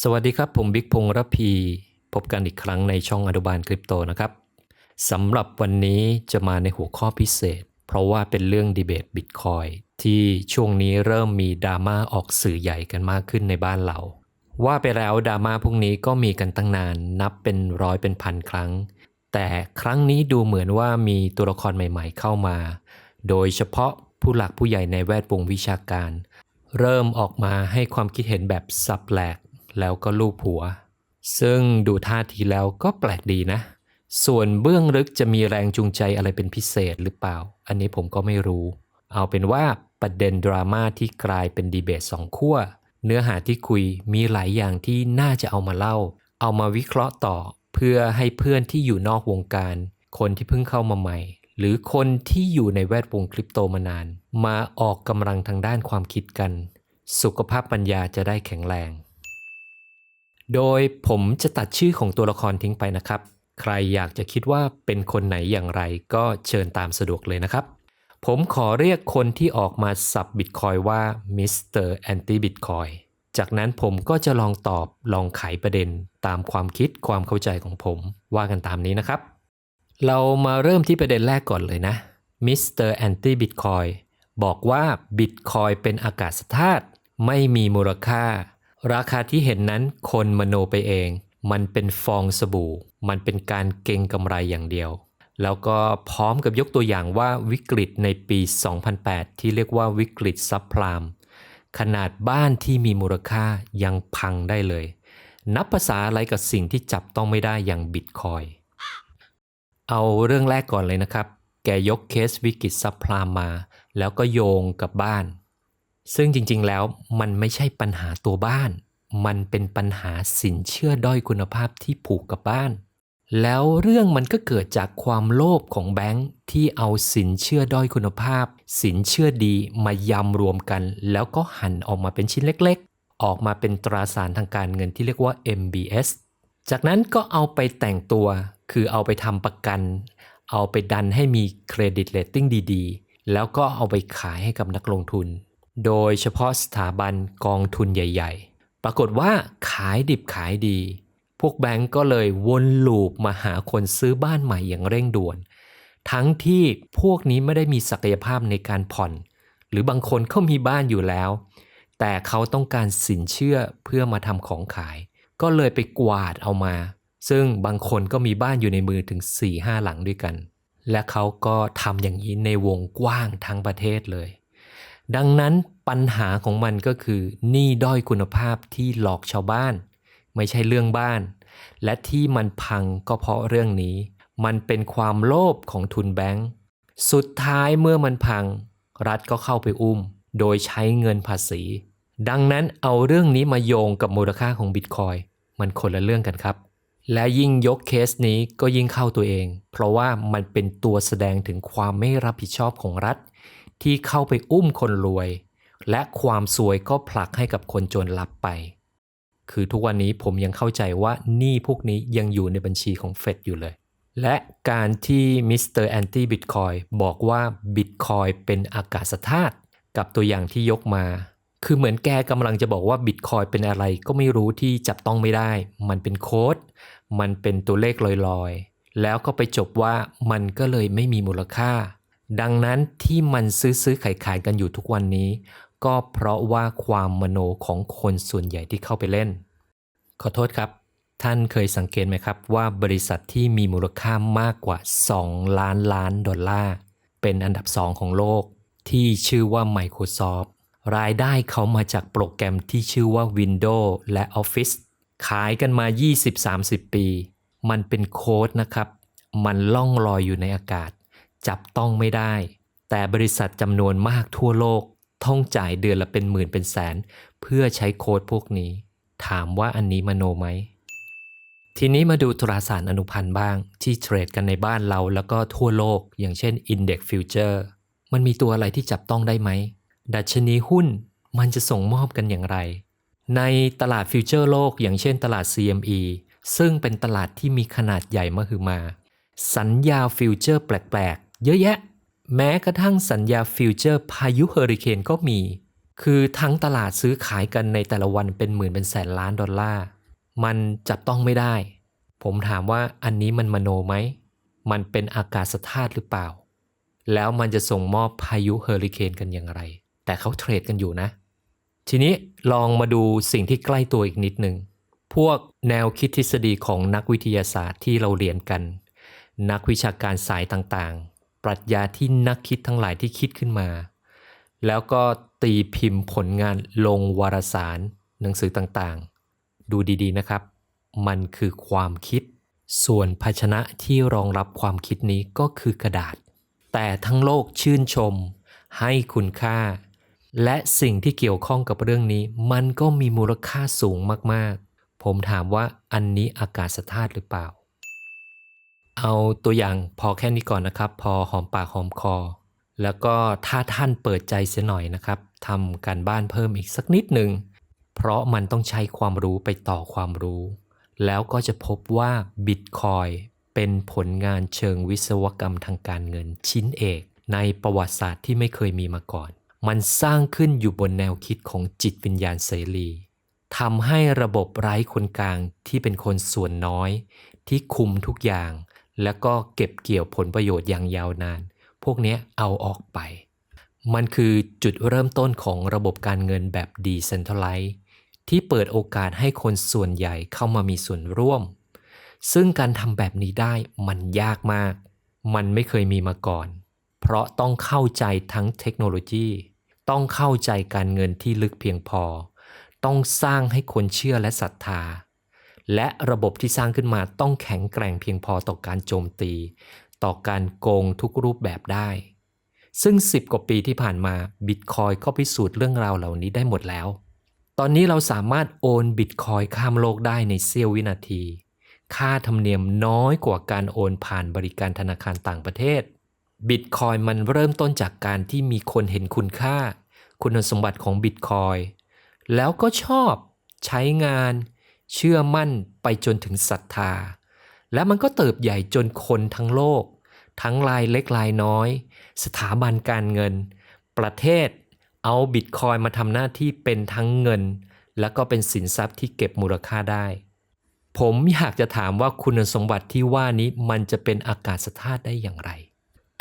สวัสดีครับ ผมบิ๊กพงษ์ระพี พบกันอีกครั้งในช่องอนุบาลคริปโตนะครับสำหรับวันนี้จะมาในหัวข้อพิเศษ เพราะว่าเป็นเรื่องดีเบตบิตคอยที่ช่วงนี้เริ่มมีดราม่าออกสื่อใหญ่กันมากขึ้นในบ้านเรา ว่าไปแล้วดราม่าพวกนี้ก็มีกันตั้งนาน นับเป็นร้อยเป็นพันครั้ง แต่ครั้งนี้ดูเหมือนว่ามีตัวละครใหม่ๆเข้ามา โดยเฉพาะผู้หลักผู้ใหญ่ในแวดวงวิชาการ เริ่มออกมาให้ความคิดเห็นแบบสับแหลก แล้วก็ลูบหัว ซึ่งดูท่าทีแล้วก็แปลกดีนะ ส่วนเบื้องลึกจะมีแรงจูงใจอะไรเป็นพิเศษหรือเปล่า อันนี้ผมก็ไม่รู้ เอาเป็นว่าประเด็นดราม่าที่กลายเป็นดีเบตสองขั้วเนื้อหาที่คุยมีหลายอย่างที่น่าจะเอามาเล่า เอามาวิเคราะห์ต่อ เพื่อให้เพื่อนที่อยู่นอกวงการ คนที่เพิ่งเข้ามาใหม่ หรือคนที่อยู่ในแวดวงคริปโตมานาน มาออกกำลังทางด้านความคิดกัน สุขภาพปัญญาจะได้แข็งแรง โดยผมจะตัดชื่อของตัวละครทิ้งไปนะครับ ใครอยากจะคิดว่าเป็นคนไหนอย่างไรก็เชิญตามสะดวกเลยนะครับ ผมขอเรียกคนที่ออกมาสับบิตคอยว่ามิสเตอร์แอนตี้บิตคอยจากนั้นผมก็จะลองตอบลองไขประเด็นตามความคิดความเข้าใจของผมว่ากันตามนี้นะครับ เรามาเริ่มที่ประเด็นแรกก่อนเลยนะมิสเตอร์แอนตี้บิตคอยบอกว่าบิตคอยเป็นอากาศธาตุไม่มีมูลค่า ราคาที่เห็นนั้นคนมโนไปเอง มันเป็นฟองสบู่ มันเป็นการเก็งกำไรอย่างเดียว แล้วก็พร้อมกับยกตัวอย่างว่าวิกฤตในปี 2008 ที่เรียกว่าวิกฤตซับพลามขนาดบ้านที่มีมูลค่ายังพังได้เลย นับภาษาอะไรกับสิ่งที่จับต้องไม่ได้อย่างบิตคอย เอาเรื่องแรกก่อนเลยนะครับ แกยกเคสวิกฤตซับพลามมา แล้วก็โยงกับบ้าน ซึ่งจริงๆแล้วมันไม่ใช่ปัญหาตัวบ้าน มันเป็นปัญหาสินเชื่อด้อยคุณภาพที่ผูกกับบ้าน แล้วเรื่องมันก็เกิดจากความโลภของแบงค์ที่เอาสินเชื่อด้อยคุณภาพ สินเชื่อดีมายำรวมกัน แล้วก็หั่นออกมาเป็นชิ้นเล็กๆ ออกมาเป็นตราสารทางการเงินที่เรียกว่า MBS จากนั้นก็เอาไปแต่งตัว คือเอาไปทำประกัน เอาไปดันให้มีเครดิตเรตติ้งดีๆ แล้วก็เอาไปขายให้กับนักลงทุน โดยเฉพาะสถาบันกองทุนใหญ่ ๆ ปรากฏว่าขายดิบขายดี พวกแบงก์ก็เลยวนลูปมาหาคนซื้อบ้านใหม่อย่างเร่งด่วน ทั้งที่พวกนี้ไม่ได้มีศักยภาพในการผ่อน หรือบางคนเขามีบ้านอยู่แล้ว แต่เขาต้องการสินเชื่อเพื่อมาทำของขาย ก็เลยไปกวาดเอามา ซึ่งบางคนก็มีบ้านอยู่ในมือถึง 4-5 หลังด้วยกัน และเขาก็ทำอย่างนี้ในวงกว้างทั้งประเทศเลย ดังนั้นปัญหาของมันก็คือหนี้ด้อยคุณภาพที่หลอกชาวบ้าน ไม่ใช่เรื่องบ้าน และที่มันพังก็เพราะเรื่องนี้ มันเป็นความโลภของทุนแบงก์สุดท้ายเมื่อมันพัง รัฐก็เข้าไปอุ้ม โดยใช้เงินภาษี ดังนั้นเอาเรื่องนี้มาโยงกับมูลค่าของบิตคอยมันคนละเรื่องกันครับ และยิ่งยกเคสนี้ก็ยิ่งเข้าตัวเอง เพราะว่ามันเป็นตัวแสดงถึงความไม่รับผิดชอบของรัฐ ที่เข้าไปอุ้มคนรวย และความซวยก็ผลักให้กับคนจนรับไป คือทุกวันนี้ผมยังเข้าใจว่าหนี้พวกนี้ยังอยู่ในบัญชีของเฟดอยู่เลย และการที่มิสเตอร์แอนตี้บิตคอยบอกว่าบิตคอยเป็นอากาศธาตุกับตัวอย่างที่ยกมา คือเหมือนแกกำลังจะบอกว่าบิตคอยเป็นอะไรก็ไม่รู้ที่จับต้องไม่ได้ มันเป็นโค้ด มันเป็นตัวเลขลอยๆ แล้วก็ไปจบว่ามันก็เลยไม่มีมูลค่า ดังนั้นที่มันซื้อซื้อขายขายกันอยู่ทุกวันนี้ ก็เพราะว่าความมโนของคนส่วนใหญ่ที่เข้าไปเล่น ขอโทษครับ ท่านเคยสังเกตไหมครับว่าบริษัทที่มีมูลค่ามากกว่า 2 ล้านล้านดอลลาร์ เป็นอันดับ2ของโลก ที่ชื่อว่า Microsoft รายได้เขามาจากโปรแกรมที่ชื่อว่า Windows และ Office ขายกันมา 20-30 ปี มันเป็นโค้ดนะครับ มันล่องลอยอยู่ในอากาศ จับต้องไม่ได้ แต่บริษัทจำนวนมากทั่วโลกต้องจ่ายเดือนละเป็นหมื่นเป็นแสน เพื่อใช้โค้ดพวกนี้ ถามว่าอันนี้มโนไหม ทีนี้มาดูตราสารอนุพันธ์บ้าง ที่เทรดกันในบ้านเราแล้วก็ทั่วโลก อย่างเช่น Index Future มันมีตัวอะไรที่จับต้องได้ไหม ดัชนีหุ้นมันจะส่งมอบกันอย่างไร ในตลาดฟิวเจอร์โลก อย่างเช่นตลาด CME ซึ่งเป็นตลาดที่มีขนาดใหญ่มหึมา สัญญาฟิวเจอร์แปลก เยอะแยะ แม้กระทั่งสัญญาฟิวเจอร์พายุเฮอริเคนก็มี คือทั้งตลาดซื้อขายกันในแต่ละวันเป็นหมื่นเป็นแสนล้านดอลลาร์ มันจับต้องไม่ได้ ผมถามว่าอันนี้มันมโนไหม มันเป็นอากาศธาตุหรือเปล่า แล้วมันจะส่งมอบพายุเฮอริเคนกันอย่างไร แต่เขาเทรดกันอยู่นะ ทีนี้ลองมาดูสิ่งที่ใกล้ตัวอีกนิดหนึ่งพวกแนวคิดทฤษฎีของนักวิทยาศาสตร์ที่เราเรียนกัน นักวิชาการสายต่าง ปรัชญาที่นักคิดทั้งหลายที่คิดขึ้นมา แล้วก็ตีพิมพ์ผลงานลงวารสาร หนังสือต่างๆ ดูดีๆนะครับ มันคือความคิด ส่วนภาชนะที่รองรับความคิดนี้ก็คือกระดาษ แต่ทั้งโลกชื่นชม ให้คุณค่า และสิ่งที่เกี่ยวข้องกับเรื่องนี้ มันก็มีมูลค่าสูงมากๆ ผมถามว่าอันนี้อากาศธาตุหรือเปล่า เอาตัวอย่างพอแค่นี้ก่อนนะครับ พอหอมปากหอมคอ แล้วก็ถ้าท่านเปิดใจเสียหน่อยนะครับทำการบ้านเพิ่มอีกสักนิดหนึ่งเพราะมันต้องใช้ความรู้ไปต่อความรู้ แล้วก็จะพบว่าบิตคอยเป็นผลงานเชิงวิศวกรรมทางการเงินชิ้นเอก ในประวัติศาสตร์ที่ไม่เคยมีมาก่อน มันสร้างขึ้นอยู่บนแนวคิดของจิตวิญญาณเสรีทำให้ระบบไร้คนกลางที่เป็นคนส่วนน้อย ที่คุมทุกอย่าง แล้วก็เก็บเกี่ยวผลประโยชน์อย่างยาวนาน พวกนี้เอาออกไป มันคือจุดเริ่มต้นของระบบการเงินแบบ Decentralized ที่เปิดโอกาสให้คนส่วนใหญ่เข้ามามีส่วนร่วม ซึ่งการทำแบบนี้ได้มันยากมาก มันไม่เคยมีมาก่อน เพราะต้องเข้าใจทั้งเทคโนโลยี ต้องเข้าใจการเงินที่ลึกเพียงพอ ต้องสร้างให้คนเชื่อและศรัทธา และระบบที่สร้างขึ้นมาต้องแข็งแกร่งเพียงพอต่อการโจมตี ต่อการโกงทุกรูปแบบได้ ซึ่ง 10 กว่าปีที่ผ่านมาบิตคอยก็พิสูจน์เรื่องราวเหล่านี้ได้หมดแล้ว ตอนนี้เราสามารถโอนบิตคอยข้ามโลกได้ในเสี้ยววินาที ค่าธรรมเนียมน้อยกว่าการโอนผ่านบริการธนาคารต่างประเทศบิตคอยมันเริ่มต้นจากการที่มีคนเห็นคุณค่า คุณสมบัติของบิตคอยแล้วก็ชอบใช้งาน เชื่อมั่นไปจนถึงศรัทธา และมันก็เติบใหญ่จนคนทั้งโลก ทั้งรายเล็กรายน้อย สถาบันการเงิน ประเทศเอาบิตคอยมาทำหน้าที่เป็นทั้งเงิน แล้วก็เป็นสินทรัพย์ที่เก็บมูลค่าได้ ผมอยากจะถามว่าคุณสมบัติที่ว่านี้มันจะเป็นอากาศธาตุได้อย่างไร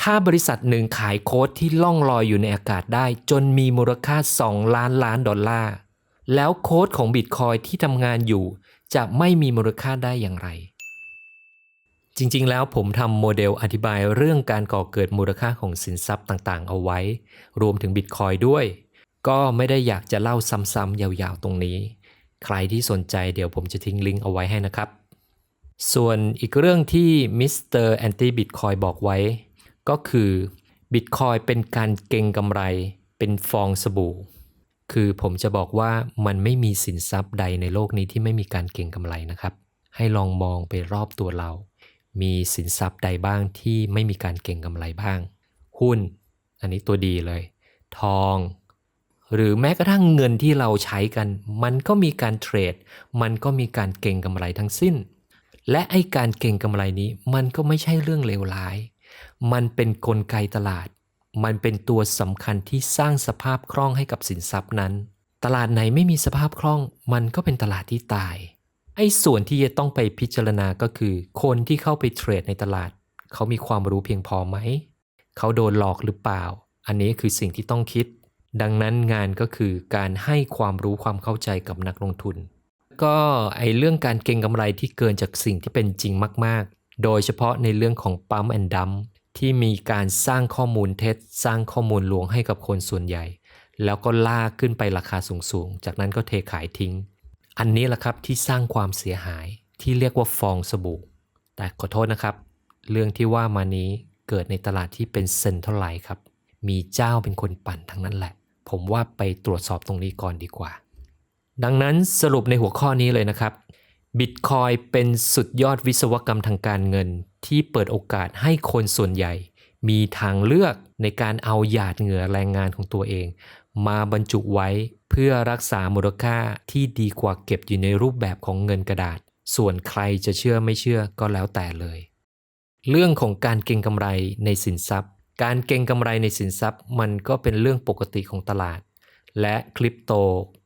ถ้าบริษัทหนึ่งขายโค้ดที่ล่องลอยอยู่ในอากาศได้ จนมีมูลค่า 2 ล้านล้านดอลลาร์แล้วโค้ดของบิตคอยที่ทำงานอยู่ จะไม่มีมูลค่าได้อย่างไร จริงๆ แล้วผมทำโมเดลอธิบายเรื่องการก่อเกิดมูลค่าของสินทรัพย์ต่างๆ เอาไว้ รวมถึงบิตคอยด้วย ก็ไม่ได้อยากจะเล่าซ้ำๆยาวๆ ตรงนี้ ใครที่สนใจเดี๋ยวผมจะทิ้งลิงก์เอาไว้ให้นะครับ ส่วนอีกเรื่องที่มิสเตอร์แอนตี้บิตคอยบอกไว้ ก็คือบิตคอยเป็นการเก็งกำไร เป็นฟองสบู่ คือผมจะบอกว่ามันไม่มีสินทรัพย์ใดในโลกนี้ที่ไม่มีการเก็งกำไรนะครับ ให้ลองมองไปรอบตัวเรา มีสินทรัพย์ใดบ้างที่ไม่มีการเก็งกำไรบ้าง หุ้น อันนี้ตัวดีเลย ทอง หรือแม้กระทั่งเงินที่เราใช้กัน มันก็มีการเทรด มันก็มีการเก็งกำไรทั้งสิ้น และไอการเก็งกำไรนี้มันก็ไม่ใช่เรื่องเลวร้าย มันเป็นนกลไกตลาด มันเป็นตัวสำคัญที่สร้างสภาพคล่องให้กับสินทรัพย์นั้น ตลาดไหนไม่มีสภาพคล่อง มันก็เป็นตลาดที่ตาย ไอ้ส่วนที่จะต้องไปพิจารณาก็คือ คนที่เข้าไปเทรดในตลาด เขามีความรู้เพียงพอไหม เขาโดนหลอกหรือเปล่า อันนี้คือสิ่งที่ต้องคิด ดังนั้นงานก็คือการให้ความรู้ความเข้าใจกับนักลงทุน ก็ไอเรื่องการเก็งกำไรที่เกินจากสิ่งที่เป็นจริงมาก ๆ โดยเฉพาะในเรื่องของปั๊มแอนดัม ที่มีการสร้างข้อมูลเท็จ สร้างข้อมูลลวงให้กับคนส่วนใหญ่ แล้วก็ลากขึ้นไปราคาสูงๆ จากนั้นก็เทขายทิ้ง อันนี้แหละครับที่สร้างความเสียหายที่เรียกว่าฟองสบู่ แต่ขอโทษนะครับ เรื่องที่ว่ามานี้เกิดในตลาดที่เป็นเซ็นทรัลไลท์ครับ มีเจ้าเป็นคนปั่นทั้งนั้นแหละ ผมว่าไปตรวจสอบตรงนี้ก่อนดีกว่า ดังนั้นสรุปในหัวข้อนี้เลยนะครับ บิตคอยเป็นสุดยอดวิศวกรรมทางการเงิน ที่เปิดโอกาสให้คนส่วนใหญ่ มีทางเลือกในการเอาหยาดเหงื่อแรงงานของตัวเอง มาบรรจุไว้เพื่อรักษามูลค่าที่ดีกว่าเก็บอยู่ในรูปแบบของเงินกระดาษ ส่วนใครจะเชื่อไม่เชื่อก็แล้วแต่เลย เรื่องของการเก็งกำไรในสินทรัพย์ การเก็งกำไรในสินทรัพย์ มันก็เป็นเรื่องปกติของตลาด และคริปโต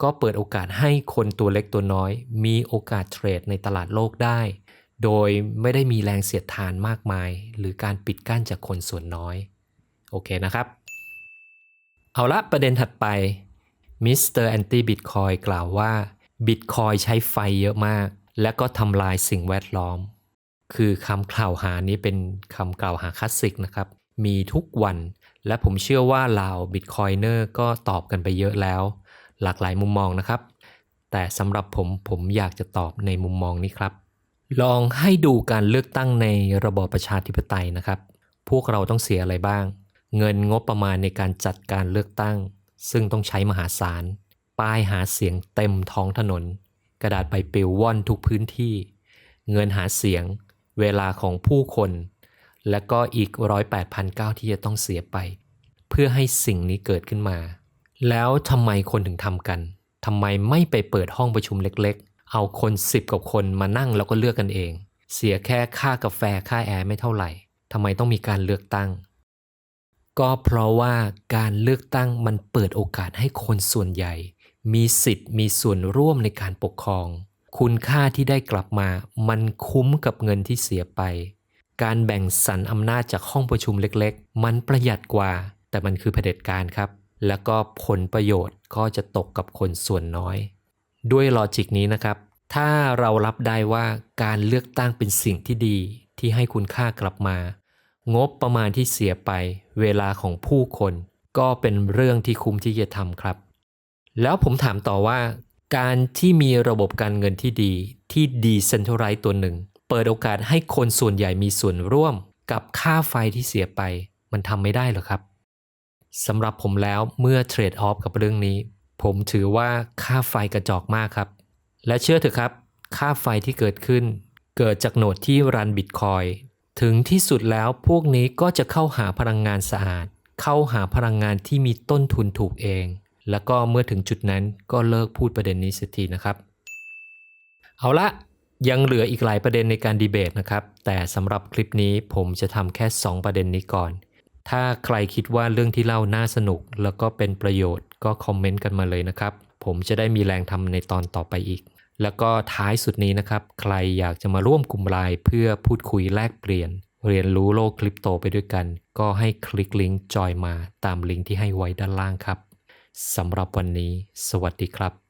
ก็เปิดโอกาสให้คนตัวเล็กตัวน้อย มีโอกาสเทรดในตลาดโลกได้ โดยไม่ได้มีแรงเสียดทานมากมาย หรือการปิดกั้นจากคนส่วนน้อย โอเคนะครับ เอาละประเด็นถัดไปมิสเตอร์แอนตี้บิตคอยกล่าวว่าบิตคอยใช้ไฟเยอะมาก และก็ทำลายสิ่งแวดล้อม คือคำกล่าวหานี้เป็นคำกล่าวหาคลาสสิกนะครับ มีทุกวัน และผมเชื่อว่าลาบิตคอยเนอร์ก็ตอบกันไปเยอะแล้ว หลากหลายมุมมองนะครับ แต่สำหรับผมผมอยากจะตอบในมุมมองนี้ครับ ลองให้ดูการเลือกตั้งในระบอบประชาธิปไตยนะครับ พวกเราต้องเสียอะไรบ้าง เงินงบประมาณในการจัดการเลือกตั้ง ซึ่งต้องใช้มหาศาลป้ายหาเสียงเต็มท้องถนน กระดาษใบปลิวว่อนทุกพื้นที่ เงินหาเสียง เวลาของผู้คน และก็อีกร้อยแปดพันเก้าที่จะต้องเสียไป เพื่อให้สิ่งนี้เกิดขึ้นมา แล้วทำไมคนถึงทำกันทำไมไม่ไปเปิดห้องประชุมเล็กๆ เอาคนสิบกว่าคนมานั่งแล้วก็เลือกกันเอง เสียแค่ค่ากาแฟค่าแอร์ไม่เท่าไหร่ทำไมต้องมีการเลือกตั้ง ก็เพราะว่าการเลือกตั้งมันเปิดโอกาสให้คนส่วนใหญ่ มีสิทธิ์มีส่วนร่วมในการปกครอง คุณค่าที่ได้กลับมา มันคุ้มกับเงินที่เสียไป การแบ่งสรรอำนาจจากห้องประชุมเล็กๆ มันประหยัดกว่า แต่มันคือเผด็จการครับ แล้วก็ผลประโยชน์ก็จะตกกับคนส่วนน้อย ด้วยลอจิกนี้นะครับ ถ้าเรารับได้ว่าการเลือกตั้งเป็นสิ่งที่ดีที่ให้คุณค่ากลับมา งบประมาณที่เสียไป เวลาของผู้คน ก็เป็นเรื่องที่คุ้มที่จะทำครับ แล้วผมถามต่อว่า การที่มีระบบการเงินที่ดีที่ดีเซนทรัลไรตัวหนึ่ง เปิดโอกาสให้คนส่วนใหญ่มีส่วนร่วมกับค่าไฟที่เสียไป มันทำไม่ได้หรอครับสำหรับผมแล้วเมื่อเทรดออฟกับเรื่องนี้ ผมถือว่าค่าไฟกระจอกมากครับ และเชื่อเถอะครับ ค่าไฟที่เกิดขึ้น เกิดจากโหนดที่รันบิตคอยถึงที่สุดแล้วพวกนี้ก็จะเข้าหาพลังงานสะอาด เข้าหาพลังงานที่มีต้นทุนถูกเอง แล้วก็เมื่อถึงจุดนั้นก็เลิกพูดประเด็นนี้สักทีนะครับ เอาละ ยังเหลืออีกหลายประเด็นในการดีเบตนะครับ แต่สำหรับคลิปนี้ผมจะทำแค่ 2 ประเด็นนี้ก่อน ถ้าใครคิดว่าเรื่องที่เล่าน่าสนุก แล้วก็เป็นประโยชน์ก็คอมเมนต์กันมาเลยนะครับ ผมจะได้มีแรงทำในตอนต่อไปอีก แล้วก็ท้ายสุดนี้นะครับ ใครอยากจะมาร่วมกลุ่มไลน์เพื่อพูดคุยแลกเปลี่ยน เรียนรู้โลกคริปโตไปด้วยกัน ก็ให้คลิกลิงก์จอยมาตามลิงก์ที่ให้ไว้ด้านล่างครับสำหรับวันนี้ สวัสดีครับ